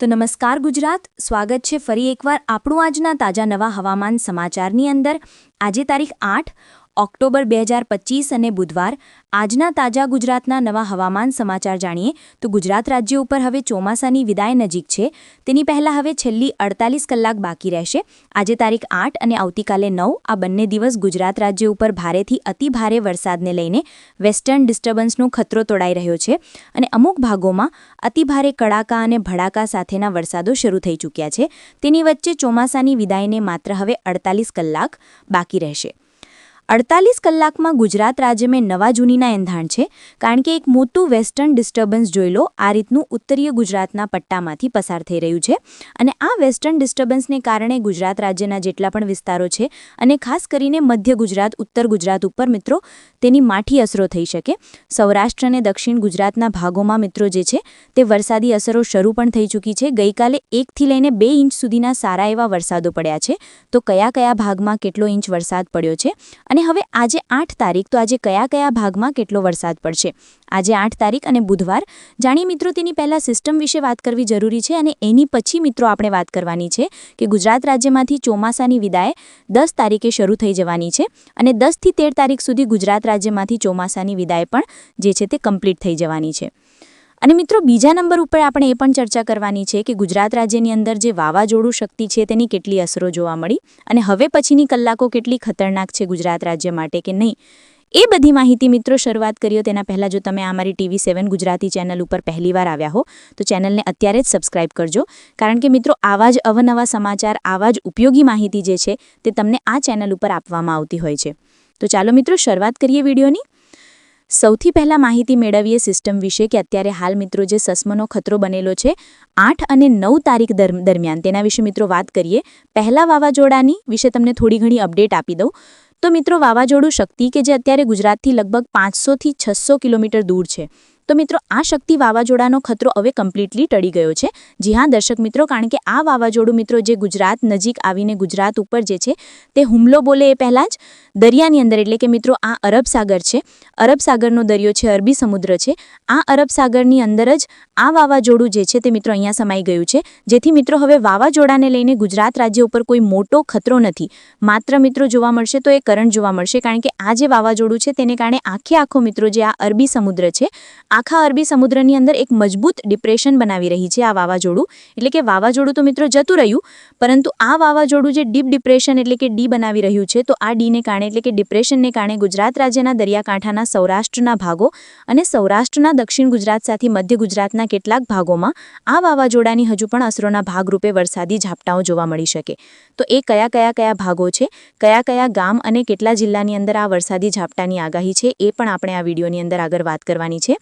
તો નમસ્કાર ગુજરાત. સ્વાગત છે ફરી એકવાર આપણું આજના તાજા નવા હવામાન સમાચારની અંદર. આજે તારીખ આઠ ઓક્ટોબર બે હજાર પચીસ અને બુધવાર આજના તાજા ગુજરાતના નવા હવામાન સમાચાર જાણીએ તો ગુજરાત રાજ્ય ઉપર હવે ચોમાસાની વિદાય નજીક છે. તેની પહેલાં હવે છેલ્લી અડતાલીસ કલાક બાકી રહેશે. આજે તારીખ આઠ અને આવતીકાલે નવ આ બંને દિવસ ગુજરાત રાજ્ય ઉપર ભારેથી અતિ ભારે વરસાદને લઈને વેસ્ટર્ન ડિસ્ટર્બન્સનો ખતરો તોડાઈ રહ્યો છે અને અમુક ભાગોમાં અતિભારે કડાકા અને ભડાકા સાથેના વરસાદો શરૂ થઈ ચૂક્યા છે. તેની વચ્ચે ચોમાસાની વિદાયને માત્ર હવે અડતાલીસ કલાક બાકી રહેશે. અડતાલીસ કલાકમાં ગુજરાત રાજ્યમાં નવા જૂનીના એંધાણ છે, કારણ કે એક મોટું વેસ્ટર્ન ડિસ્ટર્બન્સ જોઈ લો, આ રીતનું ઉત્તરીય ગુજરાતના પટ્ટામાંથી પસાર થઈ રહ્યું છે. અને આ વેસ્ટર્ન ડિસ્ટર્બન્સને કારણે ગુજરાત રાજ્યના જેટલા પણ વિસ્તારો છે અને ખાસ કરીને મધ્ય ગુજરાત, ઉત્તર ગુજરાત ઉપર મિત્રો, તેની માઠી અસરો થઈ શકે. સૌરાષ્ટ્ર અને દક્ષિણ ગુજરાતના ભાગોમાં મિત્રો જે છે, તે વરસાદી અસરો શરૂ પણ થઈ ચૂકી છે. ગઈકાલે એકથી લઈને બે ઇંચ સુધીના સારા એવા વરસાદો પડ્યા છે. તો કયા કયા ભાગમાં કેટલો ઇંચ વરસાદ પડ્યો છે? અને અને હવે આજે આઠ તારીખ, તો આજે કયા કયા ભાગમાં કેટલો વરસાદ પડશે? આજે આઠ તારીખ અને બુધવાર. જાણીએ મિત્રો, તેની પહેલાં સિસ્ટમ વિશે વાત કરવી જરૂરી છે અને એની પછી મિત્રો આપણે વાત કરવાની છે કે ગુજરાત રાજ્યમાંથી ચોમાસાની વિદાય દસ તારીખે શરૂ થઈ જવાની છે અને દસથી તેર તારીખ સુધી ગુજરાત રાજ્યમાંથી ચોમાસાની વિદાય પણ જે છે તે કમ્પ્લીટ થઈ જવાની છે. અને મિત્રો, બીજા નંબર ઉપર આપણે એ પણ ચર્ચા કરવાની છે કે ગુજરાત રાજ્યની અંદર જે વાવાઝોડું શક્તિ છે તેની કેટલી અસરો જોવા મળી અને હવે પછીની કલાકો કેટલી ખતરનાક છે ગુજરાત રાજ્ય માટે કે નહીં. એ બધી માહિતી મિત્રો, શરૂઆત કરીઓ તેના પહેલાં જો તમે અમારી ટીવી સેવન ગુજરાતી ચેનલ ઉપર પહેલીવાર આવ્યા હો, તો ચેનલને અત્યારે જ સબસ્ક્રાઇબ કરજો. કારણ કે મિત્રો, આવા જ અવનવા સમાચાર, આવા જ ઉપયોગી માહિતી જે છે તે તમને આ ચેનલ ઉપર આપવામાં આવતી હોય છે. તો ચાલો મિત્રો, શરૂઆત કરીએ વિડીયોની. સૌથી પહેલાં માહિતી મેળવીએ સિસ્ટમ વિશે કે અત્યારે હાલ મિત્રો જે સસ્મનો ખતરો બનેલો છે, આઠ અને નવ તારીખ દરમિયાન. તેના વિશે મિત્રો વાત કરીએ. પહેલા વાવાઝોડાની વિશે તમને થોડી ઘણી અપડેટ આપી દઉં. તો મિત્રો વાવાઝોડું શક્તિ કે જે અત્યારે ગુજરાતથી લગભગ પાંચસોથી છસો કિલોમીટર દૂર છે. તો મિત્રો, આ શક્તિ વાવાઝોડાનો ખતરો હવે કમ્પ્લીટલી ટળી ગયો છે. જી હા, દર્શક મિત્રો, કારણ કે આ વાવાઝોડું મિત્રો જે ગુજરાત નજીક આવીને ગુજરાત ઉપર જે છે, તે હુમલો બોલે એ પહેલાં જ. દરિયાની અંદર એટલે કે મિત્રો, આ અરબ સાગર છે. અરબ સાગરનો દરિયો છે, અરબી સમુદ્ર છે. આ અરબ સાગરની અંદર જ આ વાવાઝોડું જે છે, તે મિત્રો અહીંયા સમાઈ ગયું છે. જેથી મિત્રો, હવે વાવાઝોડાને લઈને ગુજરાત રાજ્ય ઉપર કોઈ મોટો ખતરો નથી. માત્ર મિત્રો જોવા મળશે તો એ કરંટ જોવા મળશે, કારણ કે આ જે વાવાઝોડું છે, તેને કારણે આખે આખો મિત્રો જે આ અરબી સમુદ્ર છે આખા અરબી સમુદ્રની અંદર એક મજબૂત ડિપ્રેશન બનાવી રહી છે આ વાવાઝોડું. એટલે કે વાવાઝોડું તો મિત્રો જતું રહ્યું, પરંતુ આ વાવાઝોડું જે ડીપ ડિપ્રેશન એટલે કે ડી બનાવી રહ્યું છે, તો આ ડીને કારણે એટલે કે ડિપ્રેશનને કારણે ગુજરાત રાજ્યના દરિયાકાંઠાના સૌરાષ્ટ્રના ભાગો અને સૌરાષ્ટ્રના દક્ષિણ ગુજરાત સાથે મધ્ય ગુજરાતના કેટલાક ભાગોમાં આ વાવાઝોડાની હજુ પણ અસરોના ભાગરૂપે વરસાદી ઝાપટાઓ જોવા મળી શકે. તો એ કયા કયા કયા ભાગો છે, કયા કયા ગામ અને કેટલા જિલ્લાની અંદર આ વરસાદી ઝાપટાની આગાહી છે, એ પણ આપણે આ વિડીયોની અંદર આગળ વાત કરવાની છે.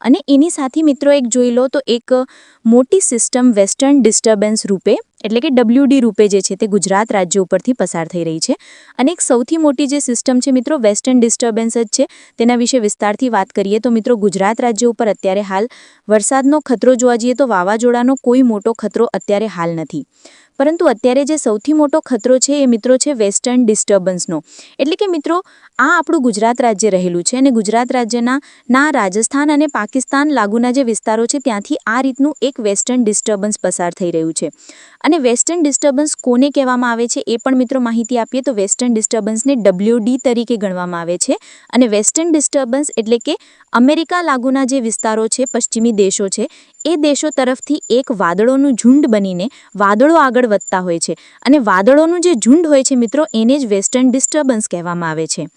અને એની સાથે મિત્રો એક જોઈ લો તો એક મોટી સિસ્ટમ વેસ્ટર્ન ડિસ્ટર્બન્સ રૂપે એટલે કે ડબલ્યુડી રૂપે જે છે તે ગુજરાત રાજ્ય ઉપરથી પસાર થઈ રહી છે. અને એક સૌથી મોટી જે સિસ્ટમ છે મિત્રો વેસ્ટર્ન ડિસ્ટર્બન્સ જ છે. તેના વિશે વિસ્તારથી વાત કરીએ તો મિત્રો, ગુજરાત રાજ્ય ઉપર અત્યારે હાલ વરસાદનો ખતરો જોવા જઈએ તો વાવાઝોડાનો કોઈ મોટો ખતરો અત્યારે હાલ નથી. પરંતુ અત્યારે જે સૌથી મોટો ખતરો છે એ મિત્રો છે વેસ્ટર્ન ડિસ્ટર્બન્સનો એટલે કે મિત્રો, આ આપણું ગુજરાત રાજ્ય રહેલું છે અને ગુજરાત રાજ્યના ના રાજસ્થાન અને પાકિસ્તાન લાગુના જે વિસ્તારો છે ત્યાંથી આ રીતનું એક વેસ્ટર્ન ડિસ્ટર્બન્સ પસાર થઈ રહ્યું છે. અને વેસ્ટર્ન ડિસ્ટર્બન્સ કોને કહેવામાં આવે છે એ પણ મિત્રો માહિતી આપીએ તો વેસ્ટર્ન ડિસ્ટર્બન્સને ડબલ્યુડી તરીકે ગણવામાં આવે છે. અને વેસ્ટર્ન ડિસ્ટર્બન્સ એટલે કે અમેરિકા લાગુના જે વિસ્તારો છે, પશ્ચિમી દેશો છે, એ દેશો તરફથી એક વાદળોનું ઝુંડ બનીને વાદળો આગળ વધતા હોય છે. અને વાદળોનું જે ઝુંડ હોય છે મિત્રો, એને જ વેસ્ટર્ન ડિસ્ટર્બન્સ કહેવામાં આવે છે.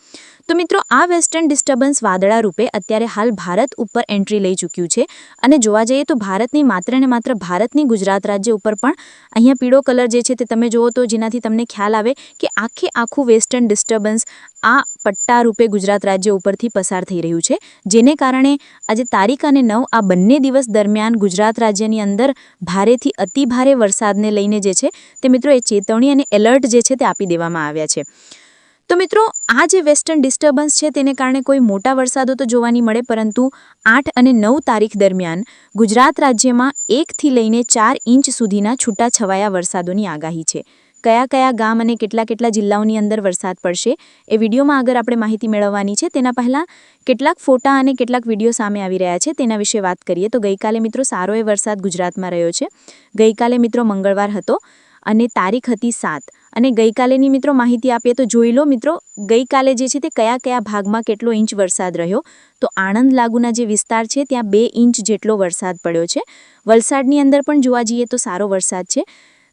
તો મિત્રો, આ વેસ્ટર્ન ડિસ્ટર્બન્સ વાદળા રૂપે અત્યારે હાલ ભારત ઉપર એન્ટ્રી લઈ ચૂક્યું છે. અને જોવા જઈએ તો ભારતની માત્ર ને માત્ર ભારતની ગુજરાત રાજ્ય ઉપર પણ અહીંયા પીળો કલર જે છે તે તમે જુઓ તો જેનાથી તમને ખ્યાલ આવે કે આખે આખું વેસ્ટર્ન ડિસ્ટર્બન્સ આ પટ્ટા રૂપે ગુજરાત રાજ્ય ઉપરથી પસાર થઈ રહ્યું છે. જેને કારણે આજે તારીખ અને નવ આ બંને દિવસ દરમિયાન ગુજરાત રાજ્યની અંદર ભારેથી અતિભારે વરસાદને લઈને જે છે તે મિત્રો એ ચેતવણી અને એલર્ટ જે છે તે આપી દેવામાં આવ્યા છે. તો મિત્રો, આ જે વેસ્ટર્ન ડિસ્ટર્બન્સ છે તેને કારણે કોઈ મોટા વરસાદો તો જોવાની મળે, પરંતુ આઠ અને નવ તારીખ દરમિયાન ગુજરાત રાજ્યમાં એકથી લઈને ચાર ઇંચ સુધીના છૂટાછવાયા વરસાદોની આગાહી છે. કયા કયા ગામ અને કેટલા કેટલા જિલ્લાઓની અંદર વરસાદ પડશે એ વિડીયોમાં આગળ આપણે માહિતી મેળવવાની છે. તેના પહેલાં કેટલાક ફોટા અને કેટલાક વીડિયો સામે આવી રહ્યા છે. તેના વિશે વાત કરીએ તો ગઈકાલે મિત્રો સારો એ વરસાદ ગુજરાતમાં રહ્યો છે. ગઈકાલે મિત્રો મંગળવાર હતો અને તારીખ હતી સાત. અને ગઈકાલેની મિત્રો માહિતી આપીએ તો જોઈ લો મિત્રો, ગઈકાલે જે છે તે કયા કયા ભાગમાં કેટલો ઇંચ વરસાદ રહ્યો? તો આણંદ લાગુના જે વિસ્તાર છે ત્યાં બે ઇંચ જેટલો વરસાદ પડ્યો છે. વલસાડની અંદર પણ જોવા જઈએ તો સારો વરસાદ છે.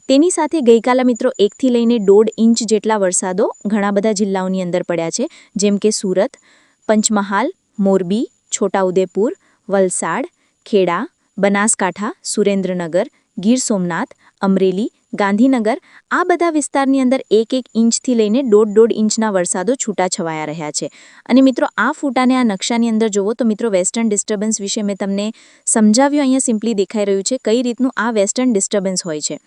તેની સાથે ગઈકાલે મિત્રો એકથી લઈને દોઢ ઇંચ જેટલા વરસાદો ઘણા બધા જિલ્લાઓની અંદર પડ્યા છે. જેમ કે સુરત, પંચમહાલ, મોરબી, છોટાઉદેપુર, વલસાડ, ખેડા, બનાસકાંઠા, સુરેન્દ્રનગર ગીર સોમનાથ, અમરેલી, ગાંધીનગર આ બધા વિસ્તારની અંદર એક એક ઇંચથી લઈને દોઢ દોઢ ઇંચના વરસાદો છૂટા છવાયા રહ્યા છે. અને મિત્રો, આ ફૂટાને આ નકશાની અંદર જુઓ તો મિત્રો, વેસ્ટર્ન ડિસ્ટર્બન્સ વિશે મેં તમને સમજાવ્યું, અહીંયા સિમ્પલી દેખાઈ રહ્યું છે કઈ રીતનું આ વેસ્ટર્ન ડિસ્ટર્બન્સ હોય છે.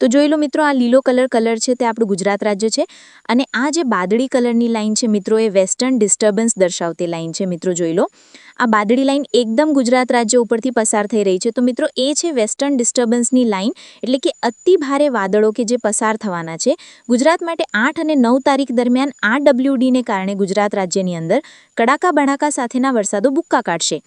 તો જોઈ લો મિત્રો, આ લીલો કલર કલર છે તે આપણું ગુજરાત રાજ્ય છે અને આ જે બાદળી કલરની લાઇન છે મિત્રો, એ વેસ્ટર્ન ડિસ્ટર્બન્સ દર્શાવતી લાઈન છે મિત્રો, જોઈ લો. આ બાદળી લાઇન એકદમ ગુજરાત રાજ્ય ઉપરથી પસાર થઈ રહી છે. તો મિત્રો, એ છે વેસ્ટર્ન ડિસ્ટર્બન્સની લાઇન એટલે કે અતિ ભારે વાદળો કે જે પસાર થવાના છે. ગુજરાત માટે આઠ અને નવ તારીખ દરમિયાન આ ડબલ્યુડીને કારણે ગુજરાત રાજ્યની અંદર કડાકા બડાકા સાથેના વરસાદો બુક્કા કાઢશે.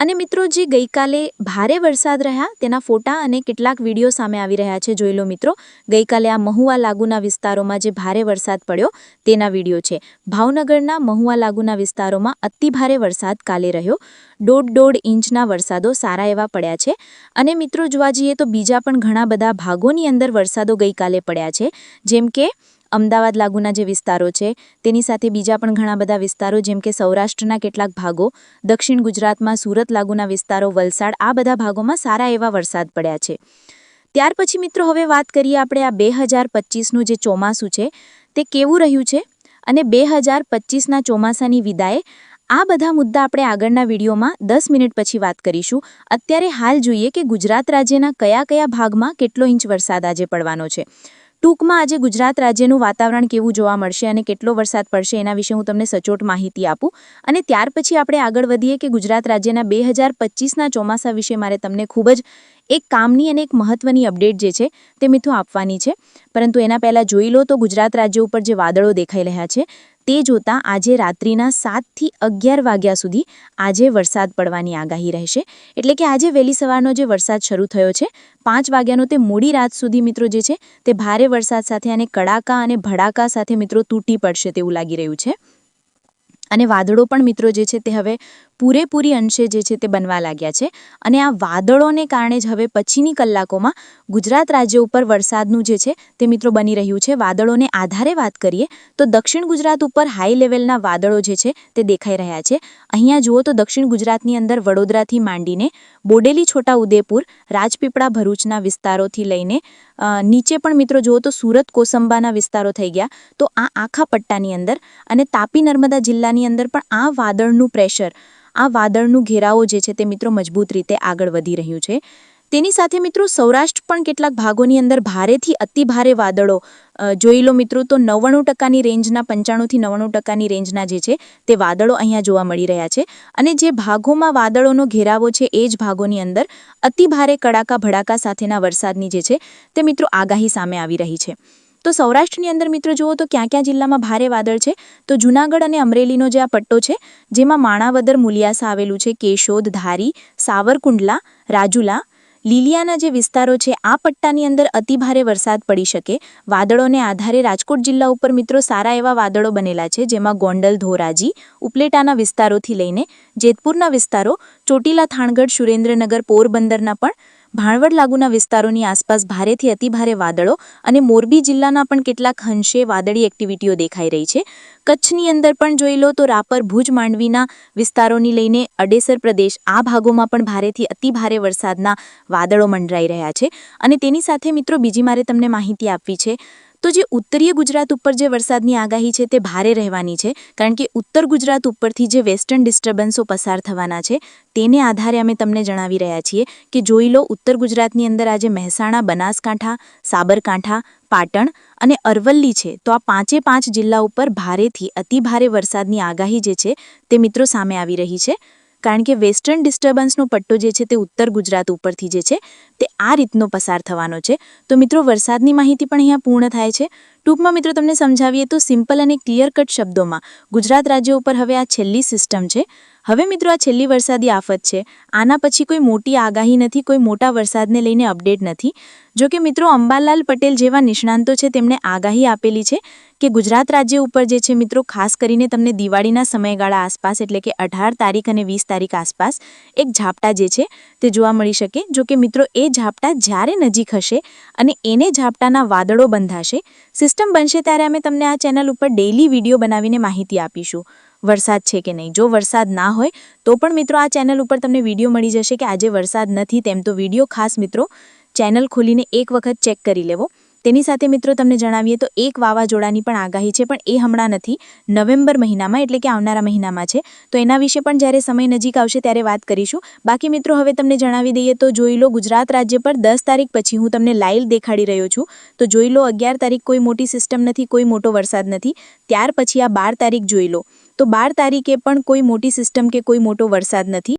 અને મિત્રો, જે ગઈકાલે ભારે વરસાદ રહ્યા, તેના ફોટા અને કેટલાક વીડિયો સામે આવી રહ્યા છે. જોઈ લો મિત્રો, ગઈકાલે આ મહુવા લાગુના વિસ્તારોમાં જે ભારે વરસાદ પડ્યો, તેના વીડિયો છે. ભાવનગરના મહુવા લાગુના વિસ્તારોમાં અતિ ભારે વરસાદ કાલે રહ્યો. દોઢ દોઢ ઇંચના વરસાદો સારા એવા પડ્યા છે. અને મિત્રો, જોવા જઈએ તો બીજા પણ ઘણા બધા ભાગોની અંદર વરસાદો ગઈકાલે પડ્યા છે. જેમ કે અમદાવાદ લાગુના જે વિસ્તારો છે, તેની સાથે બીજા પણ ઘણા બધા વિસ્તારો, જેમ કે સૌરાષ્ટ્રના કેટલાક ભાગો, દક્ષિણ ગુજરાતમાં સુરત લાગુના વિસ્તારો, વલસાડ, આ બધા ભાગોમાં સારા એવા વરસાદ પડ્યા છે. ત્યાર પછી મિત્રો હવે વાત કરીએ આપણે આ બે હજાર પચીસનું જે ચોમાસું છે, તે કેવું રહ્યું છે? અને બે હજાર પચીસના ચોમાસાની વિદાય, આ બધા મુદ્દા આપણે આગળના વિડીયોમાં દસ મિનિટ પછી વાત કરીશું. અત્યારે હાલ જોઈએ કે ગુજરાત રાજ્યના કયા કયા ભાગમાં કેટલો ઇંચ વરસાદ આજે પડવાનો છે. ટૂંકમાં આજે ગુજરાત રાજ્યનું વાતાવરણ કેવું જોવા મળશે અને કેટલો વરસાદ પડશે એના વિશે હું તમને સચોટ માહિતી આપું. અને ત્યાર પછી આપણે આગળ વધીએ કે ગુજરાત રાજ્યના બે હજાર પચીસના ચોમાસા વિશે મારે તમને ખૂબ જ એક કામની અને એક મહત્વની અપડેટ જે છે તે મિત્રો આપવાની છે. પરંતુ એના પહેલાં જોઈ લો તો ગુજરાત રાજ્ય ઉપર જે વાદળો દેખાઈ રહ્યા છે તે જોતાં આજે રાત્રિના સાતથી અગિયાર વાગ્યા સુધી આજે વરસાદ પડવાની આગાહી રહેશે. એટલે કે આજે વહેલી સવારનો જે વરસાદ શરૂ થયો છે, પાંચ વાગ્યાનો તે મોડી રાત સુધી મિત્રો જે છે તે ભારે વરસાદ સાથે અને કડાકા અને ભડાકા સાથે મિત્રો તૂટી પડશે તેવું લાગી રહ્યું છે. અને વાદળો પણ મિત્રો જે છે તે હવે પૂરેપૂરી અંશે જે છે તે બનવા લાગ્યા છે. અને આ વાદળોને કારણે જ હવે પછીની કલાકોમાં ગુજરાત રાજ્ય ઉપર વરસાદનું જે છે તે મિત્રો બની રહ્યું છે. વાદળોને આધારે વાત કરીએ તો દક્ષિણ ગુજરાત ઉપર હાઈ લેવલના વાદળો જે છે તે દેખાઈ રહ્યા છે. અહીંયા જુઓ તો દક્ષિણ ગુજરાતની અંદર વડોદરાથી માંડીને બોડેલી છોટા ઉદેપુર રાજપીપળા, ભરૂચના વિસ્તારોથી લઈને નીચે પણ મિત્રો જુઓ તો સુરત, કોસંબાના વિસ્તારો થઈ ગયા. તો આ આખા પટ્ટાની અંદર અને તાપી નર્મદા જિલ્લાની અંદર પણ આ વાદળનું પ્રેશર આ વાદળનું ઘેરાવો જે છે તે મિત્રો મજબૂત રીતે આગળ વધી રહ્યું છે. તેની સાથે મિત્રો સૌરાષ્ટ્ર પણ કેટલાક ભાગોની અંદર ભારેથી અતિભારે વાદળો જોઈ લો મિત્રો તો નવ્વાણું ટકાની રેન્જના, પંચાણુંથી નવ્વાણું ટકાની રેન્જના જે છે તે વાદળો અહીંયા જોવા મળી રહ્યા છે. અને જે ભાગોમાં વાદળોનો ઘેરાવો છે એ જ ભાગોની અંદર અતિભારે કડાકા ભડાકા સાથેના વરસાદની જે છે તે મિત્રો આગાહી સામે આવી રહી છે. તો સૌરાષ્ટ્રની અંદર મિત્રો જુઓ તો ક્યાં ક્યાં જિલ્લામાં ભારે વાદળ છે. તો જૂનાગઢ અને અમરેલીનો જે આ પટ્ટો છે, જેમાં માણાવદર, મુલિયાસા આવેલું છે, કેશોદ, ધારી, સાવરકુંડલા, રાજુલા, લીલિયાના જે વિસ્તારો છે, આ પટ્ટાની અંદર અતિભારે વરસાદ પડી શકે. વાદળોને આધારે રાજકોટ જિલ્લા ઉપર મિત્રો સારા એવા વાદળો બનેલા છે, જેમાં ગોંડલ, ધોરાજી, ઉપલેટાના વિસ્તારોથી લઈને જેતપુરના વિસ્તારો, ચોટીલા, થાણગઢ, સુરેન્દ્રનગર, પોરબંદરના પણ ભાણવડ લાગુના વિસ્તારોની આસપાસ ભારેથી અતિભારે વાદળો અને મોરબી જિલ્લાના પણ કેટલાક અંશે વાદળી એક્ટિવિટીઓ દેખાઈ રહી છે. કચ્છની અંદર પણ જોઈ લો તો રાપર, ભુજ, માંડવીના વિસ્તારોની લઈને અડેસર પ્રદેશ આ ભાગોમાં પણ ભારેથી અતિભારે વરસાદના વાદળો મંડરાઈ રહ્યા છે. અને તેની સાથે મિત્રો બીજી મારે તમને માહિતી આપવી છે. તો જે ઉત્તરીય ગુજરાત ઉપર જે વરસાદની આગાહી છે તે ભારે રહેવાની છે, કારણ કે ઉત્તર ગુજરાત ઉપરથી જે વેસ્ટર્ન ડિસ્ટર્બન્સો પસાર થવાના છે, તેને આધારે અમે તમને જણાવી રહ્યા છીએ કે જોઈ લો ઉત્તર ગુજરાતની અંદર આજે મહેસાણા, બનાસકાંઠા, સાબરકાંઠા, પાટણ અને અરવલ્લી છે, તો આ પાંચે પાંચ જિલ્લા ઉપર ભારેથી અતિભારે વરસાદની આગાહી જે છે તે મિત્રો સામે આવી રહી છે. કારણ કે વેસ્ટર્ન ડિસ્ટર્બન્સનો પટ્ટો જે છે તે ઉત્તર ગુજરાત ઉપરથી જે છે તે આ રીતનો પસાર થવાનો છે. તો મિત્રો વરસાદની માહિતી પણ અહીંયા પૂર્ણ થાય છે. ટૂંકમાં મિત્રો તમને સમજાવીએ તો સિમ્પલ અને ક્લિયર કટ શબ્દોમાં. ગુજરાત રાજ્ય ઉપર હવે આ છેલ્લી સિસ્ટમ છે. હવે મિત્રો આ છેલ્લી વરસાદી આફત છે. આના પછી કોઈ મોટી આગાહી નથી, કોઈ મોટા વરસાદને લઈને અપડેટ નથી. જો કે મિત્રો અંબાલાલ પટેલ જેવા નિષ્ણાંતો છે તેમણે આગાહી આપેલી છે કે ગુજરાત રાજ્ય ઉપર જે છે મિત્રો ખાસ કરીને તમને દિવાળીના સમયગાળા આસપાસ એટલે કે અઢાર તારીખ અને વીસ તારીખ આસપાસ એક ઝાપટા જે છે તે જોવા મળી શકે. જો કે મિત્રો એ ઝાપટા જ્યારે નજીક હશે અને એને ઝાપટાના વાદળો બંધાશે સિસ્ટમ બનશે ત્યારે અમે તમને આ ચેનલ ઉપર ડેઇલી વીડિયો બનાવીને માહિતી આપીશું. વરસાદ છે કે નહીં? જો વરસાદ ના હોય, તો પણ મિત્રો આ ચેનલ ઉપર તમને વીડિયો મળી જશે કે આજે વરસાદ નથી તેમ તો વીડિયો ખાસ મિત્રો ચેનલ ખોલીને એક વખત ચેક કરી લેવો. તેની સાથે મિત્રો તમને જણાવીએ તો એક વાવાઝોડાની પણ આગાહી છે, પણ એ હમણાં નથી. નવેમ્બર મહિનામાં, એટલે કે આવનારા મહિનામાં છે. તો એના વિશે પણ જ્યારે સમય નજીક આવશે ત્યારે વાત કરીશું. બાકી મિત્રો હવે તમને જણાવી દઈએ તો જોઈ લો ગુજરાત રાજ્ય પર દસ તારીખ પછી હું તમને લાઈવ દેખાડી રહ્યો છું. તો જોઈ લો અગિયાર તારીખ કોઈ મોટી સિસ્ટમ નથી, કોઈ મોટો વરસાદ નથી. ત્યાર પછી આ બાર તારીખ જોઈ લો. તો બાર તારીખે પણ કોઈ મોટી સિસ્ટમ કે કોઈ મોટો વરસાદ નથી.